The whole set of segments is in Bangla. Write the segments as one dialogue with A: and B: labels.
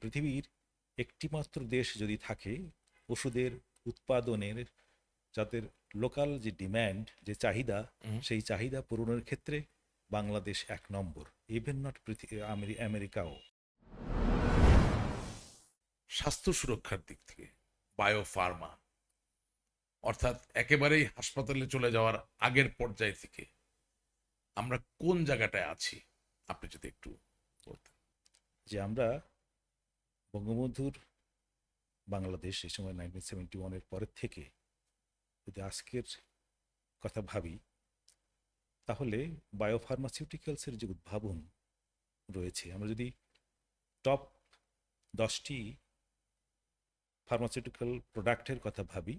A: পৃথিবীর একটিমাত্র দেশ যদি থাকে ওষুধের উৎপাদনের যাদের লোকাল যে ডিম্যান্ড যে চাহিদা সেই চাহিদা পূরণের ক্ষেত্রে বাংলাদেশ এক নম্বর। Even not আমেরিকাও।
B: স্বাস্থ্য সুরক্ষার দিক থেকে বায়ো ফার্মা অর্থাৎ একেবারেই হাসপাতালে চলে যাওয়ার আগের পর্যায় থেকে আমরা কোন জায়গাটায় আছি? আপনি যদি একটু বলতেন।
A: যে আমরা বঙ্গবন্ধুর বাংলাদেশ এই সময় নাইনটিন সেভেন্টি ওয়ানের পরের থেকে যদি আজকের কথা ভাবি, তাহলে বায়োফার্মাসিউটিক্যালসের যে উদ্ভাবন রয়েছে, আমরা যদি টপ দশটি ফার্মাসিউটিক্যাল প্রোডাক্টের কথা ভাবি,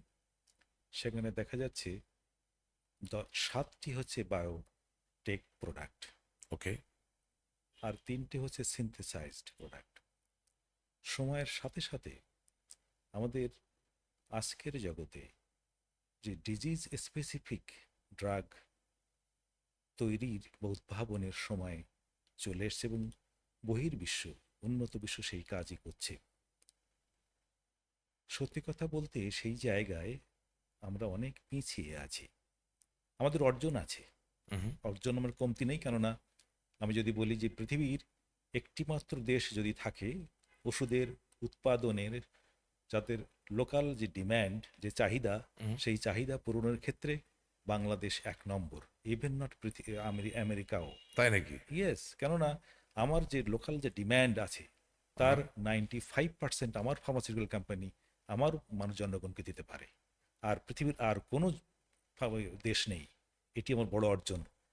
A: সেখানে দেখা যাচ্ছে সাতটি হচ্ছে বায়োটেক প্রোডাক্ট
B: ওকে
A: আর তিনটে হচ্ছে সিনথেসাইজড প্রোডাক্ট সময়ের সাথে সাথে আমাদের আজকের জগতে যে ডিজিজ স্পেসিফিক ড্রাগ তৈরির বা উদ্ভাবনের সময় চলে এসছে এবং বহির্বিশ্ব উন্নত বিশ্ব সেই কাজই করছে। সত্যি কথা বলতে সেই জায়গায় আমরা অনেক পিছিয়ে আছি। আমাদের অর্জন আছে। অর্জন আমার কমতি নেই কেননা আমি যদি বলি যে পৃথিবীর একটিমাত্র দেশ যদি থাকে ওষুধের উৎপাদনের যাদের লোকাল যে ডিম্যান্ড যে চাহিদা সেই চাহিদা পূরণের ক্ষেত্রে বাংলাদেশ এক নম্বর। ইভেন নট পৃথিবী আমেরিকাও।
B: তাই নাকি?
A: ইয়েস কেননা আমার যে লোকাল যে ডিম্যান্ড আছে তার নাইনটি ফাইভ পার্সেন্ট আমার ফার্মাসিউটিক্যাল কোম্পানি আমার মানুষ জনগণকে দিতে পারে। আর পৃথিবীর আর কোনো দেশ নেই। এটি আমার বড় অর্জন।